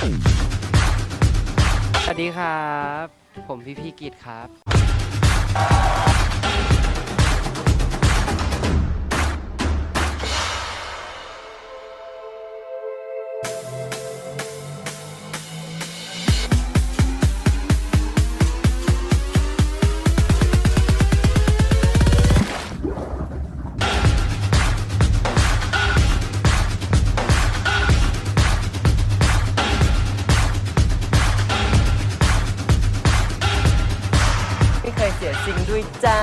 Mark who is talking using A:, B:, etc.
A: สวัสดีครับ ผมพี่พี่กิดครับ ไม่เคยเสียจริงด้วยจ้า